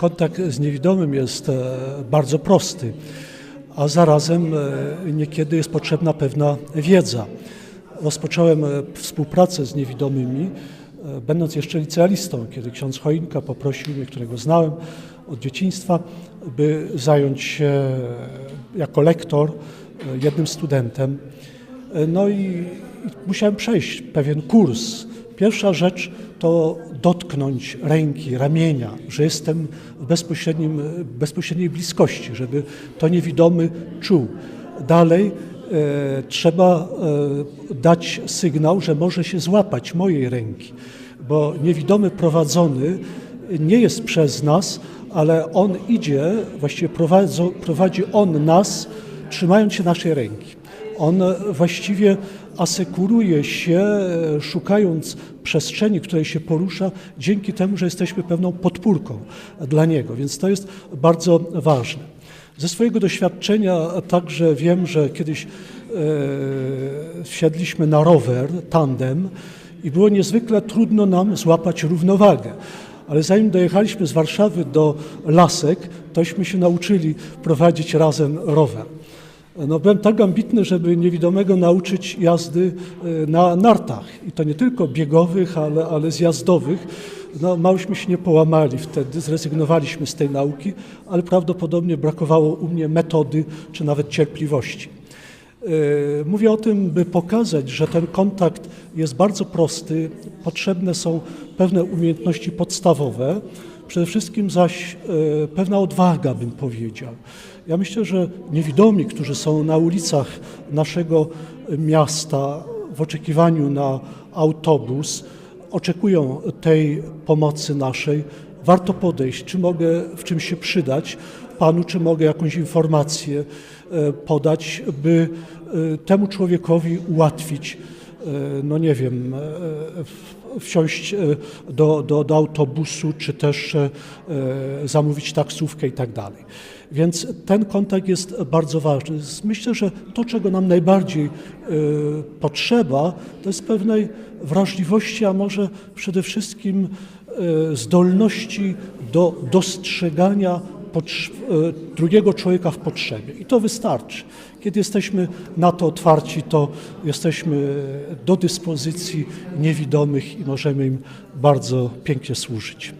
kontakt z niewidomym jest e, bardzo prosty, a zarazem e, niekiedy jest potrzebna pewna wiedza. Rozpocząłem e, współpracę z niewidomymi, będąc jeszcze licealistą, kiedy ksiądz Choinka poprosił mnie, którego znałem od dzieciństwa, by zająć się jako lektor jednym studentem. E, No i, musiałem przejść pewien kurs. Pierwsza rzecz to dotknąć ręki, ramienia, że jestem w bezpośrednim, bezpośredniej bliskości, żeby to niewidomy czuł. Dalej e, trzeba e, dać sygnał, że może się złapać mojej ręki, bo niewidomy prowadzony nie jest przez nas, ale on idzie, właściwie prowadzi on nas, trzymając się naszej ręki. On właściwie asekuruje się, szukając przestrzeni, której się porusza, dzięki temu, że jesteśmy pewną podpórką dla niego, więc to jest bardzo ważne. Ze swojego doświadczenia także wiem, że kiedyś e, wsiadliśmy na rower tandem i było niezwykle trudno nam złapać równowagę. Ale zanim dojechaliśmy z Warszawy do Lasek, tośmy się nauczyli prowadzić razem rower. No, byłem tak ambitny, żeby niewidomego nauczyć jazdy e, na nartach. I to nie tylko biegowych, ale, ale zjazdowych. No, małyśmy się nie połamali wtedy, zrezygnowaliśmy z tej nauki, ale prawdopodobnie brakowało u mnie metody czy nawet cierpliwości. E, Mówię o tym, by pokazać, że ten kontakt jest bardzo prosty. Potrzebne są pewne umiejętności podstawowe, przede wszystkim zaś e, pewna odwaga, bym powiedział. Ja myślę, że niewidomi, którzy są na ulicach naszego miasta w oczekiwaniu na autobus, oczekują tej pomocy naszej. Warto podejść, czy mogę w czymś się przydać panu, czy mogę jakąś informację e, podać, by e, temu człowiekowi ułatwić, e, no nie wiem, e, wsiąść e, do, do, do autobusu, czy też e, e, zamówić taksówkę i tak dalej. Więc ten kontakt jest bardzo ważny. Myślę, że to, czego nam najbardziej e, potrzeba, to jest pewnej wrażliwości, a może przede wszystkim e, zdolności do dostrzegania e, drugiego człowieka w potrzebie. I to wystarczy. Kiedy jesteśmy na to otwarci, to jesteśmy do dyspozycji niewidomych i możemy im bardzo pięknie służyć.